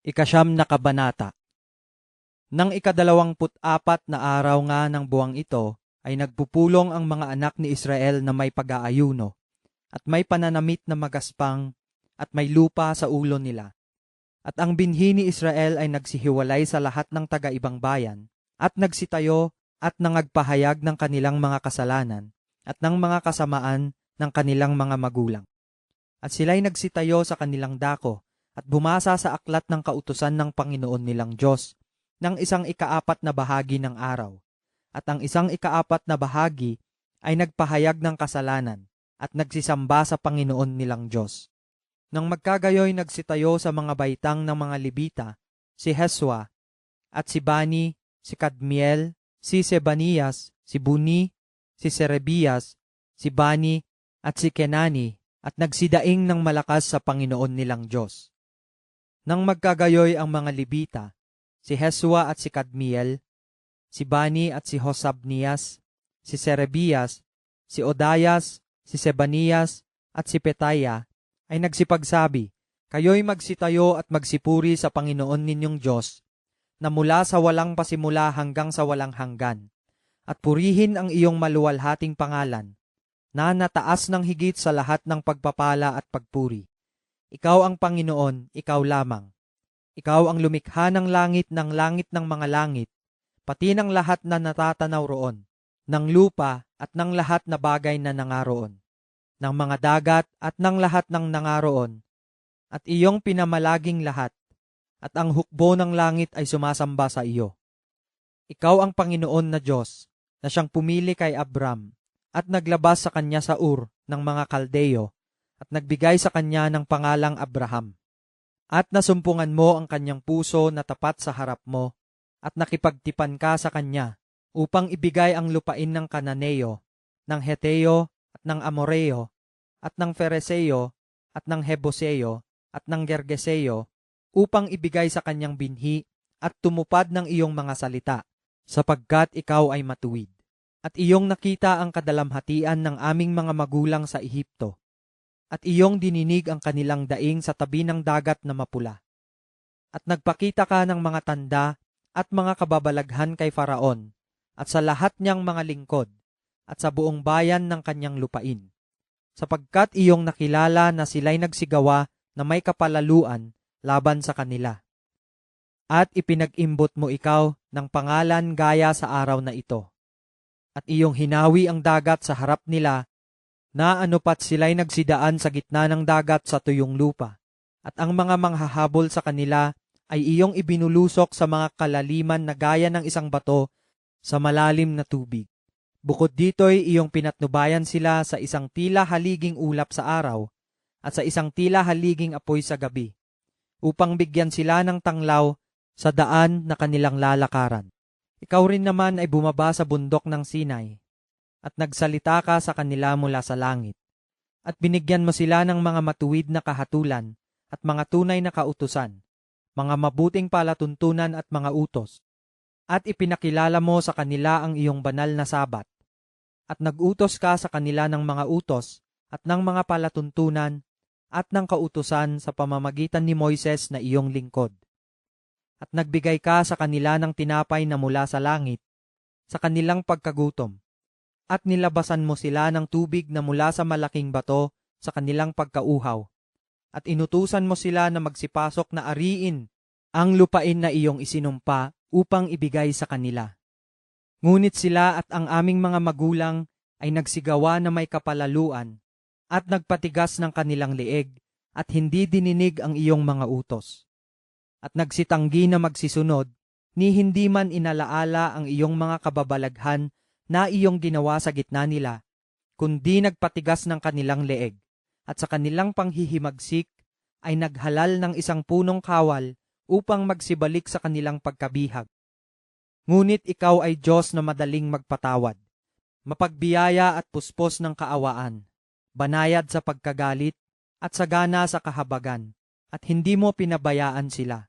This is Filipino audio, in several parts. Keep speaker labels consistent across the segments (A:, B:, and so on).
A: Ikasyam na kabanata. Nang ikadalawamput apat na araw nga ng buwang ito, ay nagpupulong ang mga anak ni Israel na may pag-aayuno, at may pananamit na magaspang, at may lupa sa ulo nila. At ang binhi ni Israel ay nagsihiwalay sa lahat ng taga-ibang bayan, at nagsitayo at nangagpahayag ng kanilang mga kasalanan, at ng mga kasamaan ng kanilang mga magulang. At sila'y nagsitayo sa kanilang dako, at bumasa sa aklat ng kautusan ng Panginoon nilang Diyos ng isang ikaapat na bahagi ng araw. At ang isang ikaapat na bahagi ay nagpahayag ng kasalanan at nagsisamba sa Panginoon nilang Diyos. Nang magkagayoy nagsitayo sa mga baitang ng mga Libita, si Heswa, at si Bani, si Kadmiel, si Sebanias, si Buni, si Serebias, si Bani, at si Kenani, at nagsidaing ng malakas sa Panginoon nilang Diyos. Nang magkagayoy ang mga Libita, si Heswa at si Kadmiel, si Bani at si Hosabnias, si Serebias, si Odayas, si Sebanias, at si Petaya, ay nagsipagsabi, Kayo'y magsitayo at magsipuri sa Panginoon ninyong Diyos, na mula sa walang pasimula hanggang sa walang hanggan, at purihin ang iyong maluwalhating pangalan, na nataas ng higit sa lahat ng pagpapala at pagpuri. Ikaw ang Panginoon, ikaw lamang. Ikaw ang lumikha ng langit ng langit ng mga langit, pati ng lahat na natatanaw roon, ng lupa at ng lahat na bagay na nangaroon, ng mga dagat at ng lahat ng nangaroon, at iyong pinamalaging lahat, at ang hukbo ng langit ay sumasamba sa iyo. Ikaw ang Panginoon na Diyos, na siyang pumili kay Abram, at naglabas sa kanya sa Ur ng mga Kaldeo, at nagbigay sa kanya ng pangalang Abraham. At nasumpungan mo ang kanyang puso na tapat sa harap mo, at nakipagtipan ka sa kanya, upang ibigay ang lupain ng Kananeo, ng Heteo, at ng Amoreo, at ng Fereseo, at ng Heboseo, at ng Gergeseo, upang ibigay sa kanyang binhi, at tumupad ng iyong mga salita, sapagkat ikaw ay matuwid. At iyong nakita ang kadalamhatian ng aming mga magulang sa Ehipto, at iyong dininig ang kanilang daing sa tabi ng dagat na mapula. At nagpakita ka ng mga tanda at mga kababalaghan kay Faraon at sa lahat niyang mga lingkod at sa buong bayan ng kanyang lupain. Sapagkat iyong nakilala na sila'y nagsigawa na may kapalaluan laban sa kanila. At ipinag-imbot mo ikaw ng pangalan gaya sa araw na ito. At iyong hinawi ang dagat sa harap nila na anupat sila'y nagsidaan sa gitna ng dagat sa tuyong lupa, at ang mga manghahabol sa kanila ay iyong ibinulusok sa mga kalaliman na gaya ng isang bato sa malalim na tubig. Bukod dito'y iyong pinatnubayan sila sa isang tila haliging ulap sa araw at sa isang tila haliging apoy sa gabi, upang bigyan sila ng tanglaw sa daan na kanilang lalakaran. Ikaw rin naman ay bumaba sa bundok ng Sinai at nagsalita ka sa kanila mula sa langit. At binigyan mo sila ng mga matuwid na kahatulan at mga tunay na kautusan, mga mabuting palatuntunan at mga utos. At ipinakilala mo sa kanila ang iyong banal na sabat. At nagutos ka sa kanila ng mga utos at ng mga palatuntunan at ng kautusan sa pamamagitan ni Moises na iyong lingkod. At nagbigay ka sa kanila ng tinapay na mula sa langit, sa kanilang pagkagutom, at nilabasan mo sila ng tubig na mula sa malaking bato sa kanilang pagkauhaw. At inutusan mo sila na magsipasok na ariin ang lupain na iyong isinumpa upang ibigay sa kanila. Ngunit sila at ang aming mga magulang ay nagsigawa na may kapalaluan at nagpatigas ng kanilang leeg at hindi dininig ang iyong mga utos. At nagsitanggi na magsisunod, ni hindi man inalaala ang iyong mga kababalaghan na iyong ginawa sa gitna nila, kundi nagpatigas ng kanilang leeg, at sa kanilang panghihimagsik ay naghalal ng isang punong kawal upang magsibalik sa kanilang pagkabihag. Ngunit ikaw ay Diyos na madaling magpatawad, mapagbiyaya at puspos ng kaawaan, banayad sa pagkagalit at sagana sa kahabagan, at hindi mo pinabayaan sila.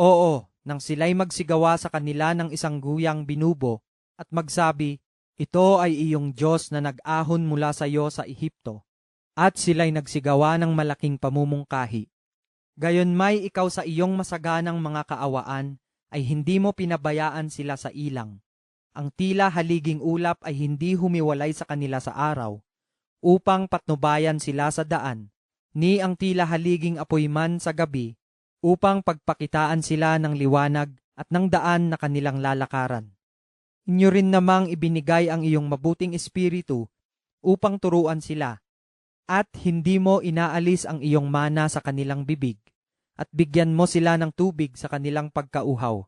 A: Oo, nang sila'y magsigawa sa kanila ng isang guyang binubo at magsabi, ito ay iyong Diyos na nag-ahon mula sa iyo sa Ehipto, at sila'y nagsigawa ng malaking pamumungkahi. Gayon may ikaw sa iyong masaganang mga kaawaan ay hindi mo pinabayaan sila sa ilang. Ang tila haliging ulap ay hindi humiwalay sa kanila sa araw, upang patnubayan sila sa daan, ni ang tila haliging apoy man sa gabi, upang pagpakitaan sila ng liwanag at ng daan na kanilang lalakaran. Inyo rin namang ibinigay ang iyong mabuting espiritu upang turuan sila, at hindi mo inaalis ang iyong mana sa kanilang bibig, at bigyan mo sila ng tubig sa kanilang pagkauhaw.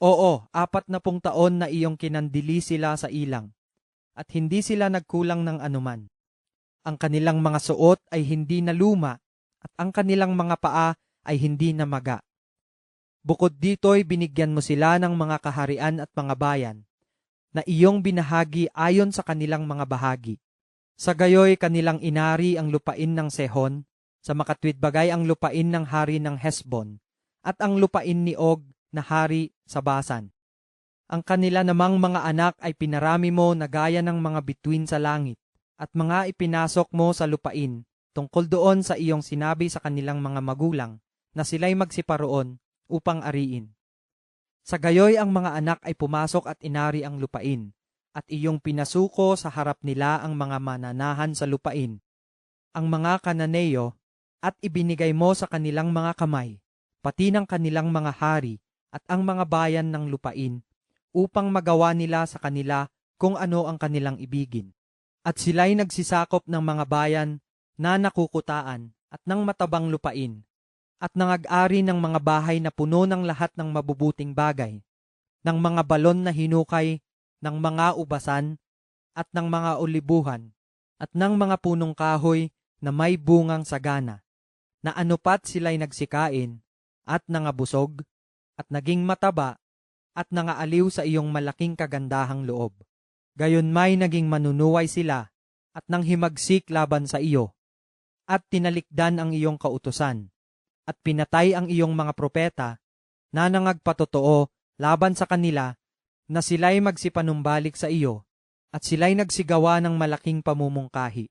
A: Oo, apat na pung taon na iyong kinandili sila sa ilang, at hindi sila nagkulang ng anuman. Ang kanilang mga suot ay hindi na luma, at ang kanilang mga paa ay hindi na maga. Bukod dito'y binigyan mo sila ng mga kaharian at mga bayan, na iyong binahagi ayon sa kanilang mga bahagi. Sa gayoy kanilang inari ang lupain ng Sehon, sa makatwid bagay ang lupain ng hari ng Hesbon, at ang lupain ni Og na hari sa Basan. Ang kanila namang mga anak ay pinarami mo na gaya ng mga bituin sa langit, at mga ipinasok mo sa lupain, tungkol doon sa iyong sinabi sa kanilang mga magulang, na sila'y magsiparoon upang ariin. Sa gayoy ang mga anak ay pumasok at inari ang lupain, at iyong pinasuko sa harap nila ang mga mananahan sa lupain, ang mga kananeyo, at ibinigay mo sa kanilang mga kamay, pati ng kanilang mga hari, at ang mga bayan ng lupain, upang magawa nila sa kanila kung ano ang kanilang ibigin. At sila'y nagsisakop ng mga bayan na nakukutaan at ng matabang lupain, at nangag-ari ng mga bahay na puno ng lahat ng mabubuting bagay, ng mga balon na hinukay, ng mga ubasan, at ng mga olibuhan, at ng mga punong kahoy na may bungang sagana, na anupat sila'y nagsikain, at nangabusog, at naging mataba, at nangaaliw sa iyong malaking kagandahang loob. Gayon may naging manunuway sila, at nang himagsik laban sa iyo, at tinalikdan ang iyong kautusan, at pinatay ang iyong mga propeta, na nangagpatotoo laban sa kanila, na sila'y magsipanumbalik sa iyo, at sila'y nagsigawa ng malaking pamumungkahi.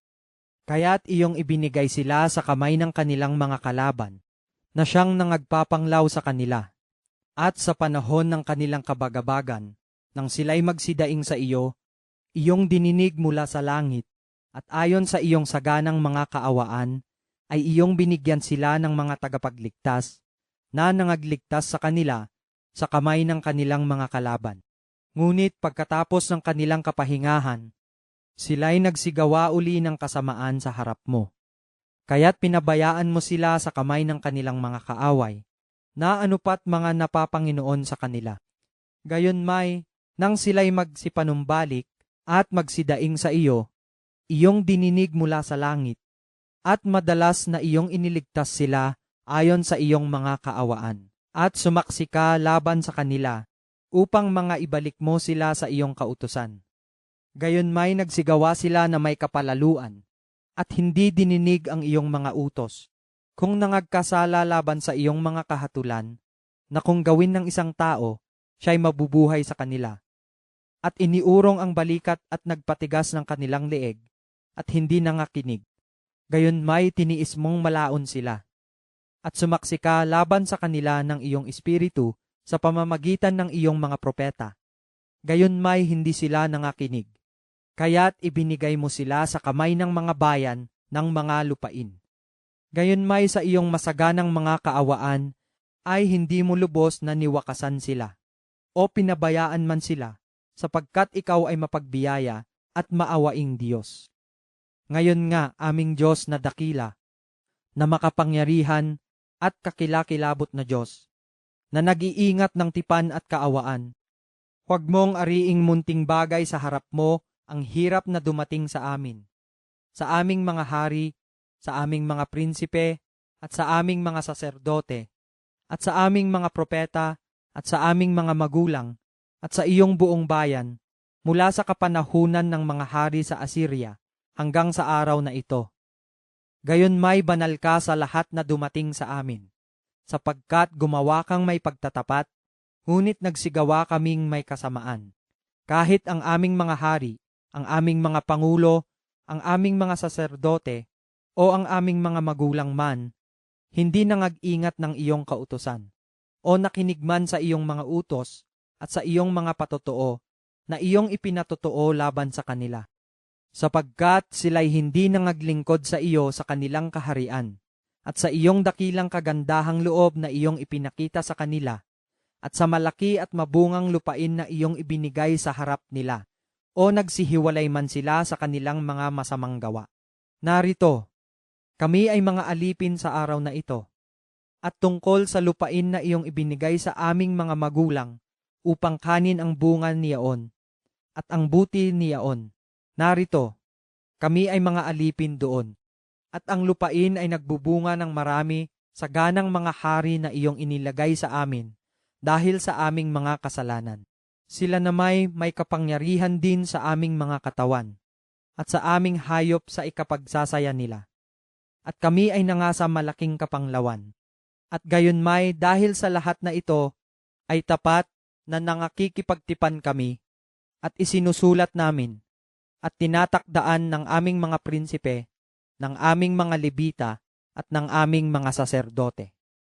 A: Kaya't iyong ibinigay sila sa kamay ng kanilang mga kalaban, na siyang nangagpapanglaw sa kanila. At sa panahon ng kanilang kabagabagan, nang sila'y magsidaing sa iyo, iyong dininig mula sa langit, at ayon sa iyong saganang mga kaawaan, ay iyong binigyan sila ng mga tagapagligtas na nangagligtas sa kanila sa kamay ng kanilang mga kalaban. Ngunit pagkatapos ng kanilang kapahingahan, sila'y nagsigawa uli ng kasamaan sa harap mo. Kaya't pinabayaan mo sila sa kamay ng kanilang mga kaaway, na anupat mga napapanginoon sa kanila. Gayon may, nang sila'y magsipanumbalik at magsidaing sa iyo, iyong dininig mula sa langit, at madalas na iyong iniligtas sila ayon sa iyong mga kaawaan, at sumaksi ka laban sa kanila, upang mga ibalik mo sila sa iyong kautusan. Gayon may nagsigawa sila na may kapalaluan, at hindi dininig ang iyong mga utos. Kung nangagkasala laban sa iyong mga kahatulan, na kung gawin ng isang tao, siya'y mabubuhay sa kanila. At iniurong ang balikat at nagpatigas ng kanilang leeg, at hindi nangakinig. Gayon may tiniis mong malaon sila. At sumaksi ka laban sa kanila ng iyong espiritu sa pamamagitan ng iyong mga propeta. Gayon may hindi sila nangakinig. Kaya't ibinigay mo sila sa kamay ng mga bayan ng mga lupain. Gayon may sa iyong masaganang mga kaawaan ay hindi mo lubos na niwakasan sila o pinabayaan man sila sapagkat ikaw ay mapagbiyaya at maawaing Diyos. Ngayon nga aming Diyos na dakila, na makapangyarihan at kakilakilabot na Diyos, na nag-iingat ng tipan at kaawaan. Huwag mong ariing munting bagay sa harap mo ang hirap na dumating sa amin. Sa aming mga hari, sa aming mga prinsipe, at sa aming mga saserdote, at sa aming mga propeta, at sa aming mga magulang, at sa iyong buong bayan, mula sa kapanahunan ng mga hari sa Assyria hanggang sa araw na ito. Gayon may banal ka sa lahat na dumating sa amin, sapagkat gumawa kang may pagtatapat, ngunit nagsigawa kaming may kasamaan. Kahit ang aming mga hari, ang aming mga pangulo, ang aming mga saserdote, o ang aming mga magulang man, hindi nangag-ingat ng iyong kautusan, o nakinig man sa iyong mga utos at sa iyong mga patotoo na iyong ipinatotoo laban sa kanila, sapagkat sila'y hindi nangaglingkod sa iyo sa kanilang kaharian, at sa iyong dakilang kagandahang loob na iyong ipinakita sa kanila, at sa malaki at mabungang lupain na iyong ibinigay sa harap nila, o nagsihiwalay man sila sa kanilang mga masamang gawa. Narito, kami ay mga alipin sa araw na ito, at tungkol sa lupain na iyong ibinigay sa aming mga magulang upang kanin ang bunga niyaon at ang buti niyaon. Narito, kami ay mga alipin doon, at ang lupain ay nagbubunga ng marami sa ganang mga hari na iyong inilagay sa amin dahil sa aming mga kasalanan. Sila na may may kapangyarihan din sa aming mga katawan at sa aming hayop sa ikapagsasaya nila. At kami ay nangasa malaking kapanglawan. At gayon may dahil sa lahat na ito ay tapat na nangakikipagtipan kami at isinusulat namin at tinatakdaan ng aming mga prinsipe, ng aming mga libita at ng aming mga saserdote.